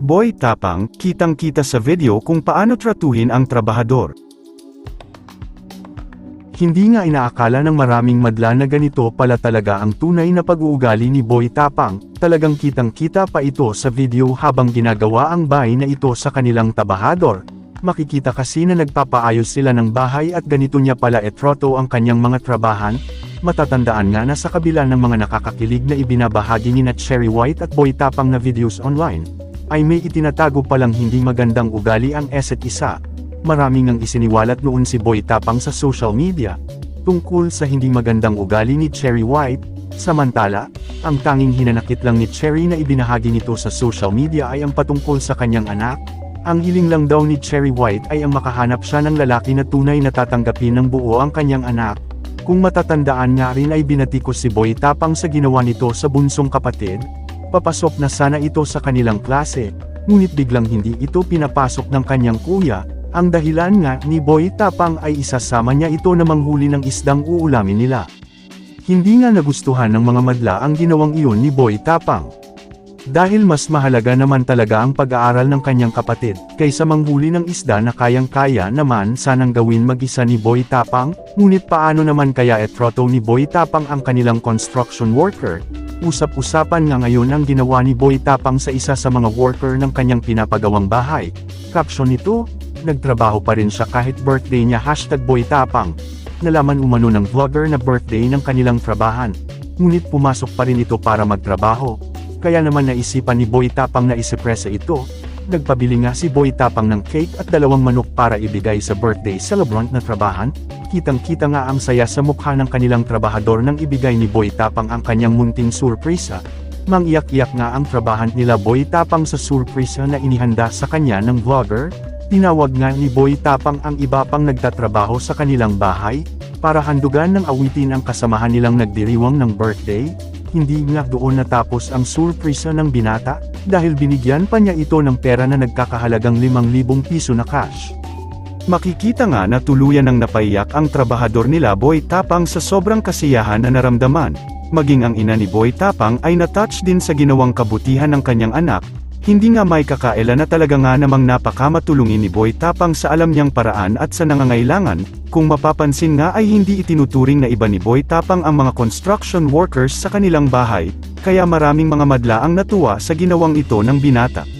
Boy Tapang, kitang-kita sa video kung paano tratuhin ang trabahador. Hindi nga inaakala ng maraming madla na ganito pala talaga ang tunay na pag-uugali ni Boy Tapang, talagang kitang-kita pa ito sa video habang ginagawa ang bahay na ito sa kanilang tabahador. Makikita kasi na nagpapaayos sila ng bahay at ganito niya pala etroto ang kanyang mga trabahan, matatandaan nga na sa kabila ng mga nakakakilig na ibinabahagi ni na Cherry White at Boy Tapang na videos online, ay may itinatago palang hindi magandang ugali ang eset isa. Maraming ang isiniwalat noon si Boy Tapang sa social media, tungkol sa hindi magandang ugali ni Cherry White, samantala, ang tanging hinanakit lang ni Cherry na ibinahagi nito sa social media ay ang patungkol sa kanyang anak, ang hiling lang daw ni Cherry White ay ang makahanap siya ng lalaki na tunay na tatanggapin ng buo ang kanyang anak. Kung matatandaan nga rin ay binatikos si Boy Tapang sa ginawa nito sa bunsong kapatid, papasok na sana ito sa kanilang klase, ngunit biglang hindi ito pinapasok ng kanyang kuya, ang dahilan nga ni Boy Tapang ay isasama niya ito na manghuli ng isdang uulamin nila. Hindi nga nagustuhan ng mga madla ang ginawang iyon ni Boy Tapang. Dahil mas mahalaga naman talaga ang pag-aaral ng kanyang kapatid, kaysa manghuli ng isda na kayang-kaya naman sanang gawin mag-isa ni Boy Tapang, ngunit paano naman kaya etroto ni Boy Tapang ang kanilang construction worker? Usap-usapan nga ngayon ang ginawa ni Boy Tapang sa isa sa mga worker ng kanyang pinapagawang bahay. Caption nito, nagtrabaho pa rin siya kahit birthday niya hashtag Boy Tapang. Nalaman umano ng vlogger na birthday ng kanilang trabahan. Ngunit pumasok pa rin ito para magtrabaho, kaya naman naisipan ni Boy Tapang na isipresa ito, nagpabili nga si Boy Tapang ng cake at dalawang manok para ibigay sa birthday celebrant na trabahan, kitang-kita nga ang saya sa mukha ng kanilang trabahador nang ibigay ni Boy Tapang ang kanyang munting surpresa. Mangiyak-iyak nga ang trabahan nila Boy Tapang sa surpresa na inihanda sa kanya ng vlogger, tinawag nga ni Boy Tapang ang iba pang nagtatrabaho sa kanilang bahay, para handugan ng awitin ang kasamahan nilang nagdiriwang ng birthday, hindi nga doon natapos ang surpresa ng binata, dahil binigyan pa niya ito ng pera na nagkakahalagang 5,000 piso na cash. Makikita nga na tuluyan ng napaiyak ang trabahador nila Boy Tapang sa sobrang kasiyahan na naramdaman. Maging ang ina ni Boy Tapang ay natouch din sa ginawang kabutihan ng kanyang anak, hindi nga may kakaela na talaga nga namang napakamatulungin ni Boy Tapang sa alam niyang paraan at sa nangangailangan, kung mapapansin nga ay hindi itinuturing na iba ni Boy Tapang ang mga construction workers sa kanilang bahay, kaya maraming mga madla ang natuwa sa ginawang ito ng binata.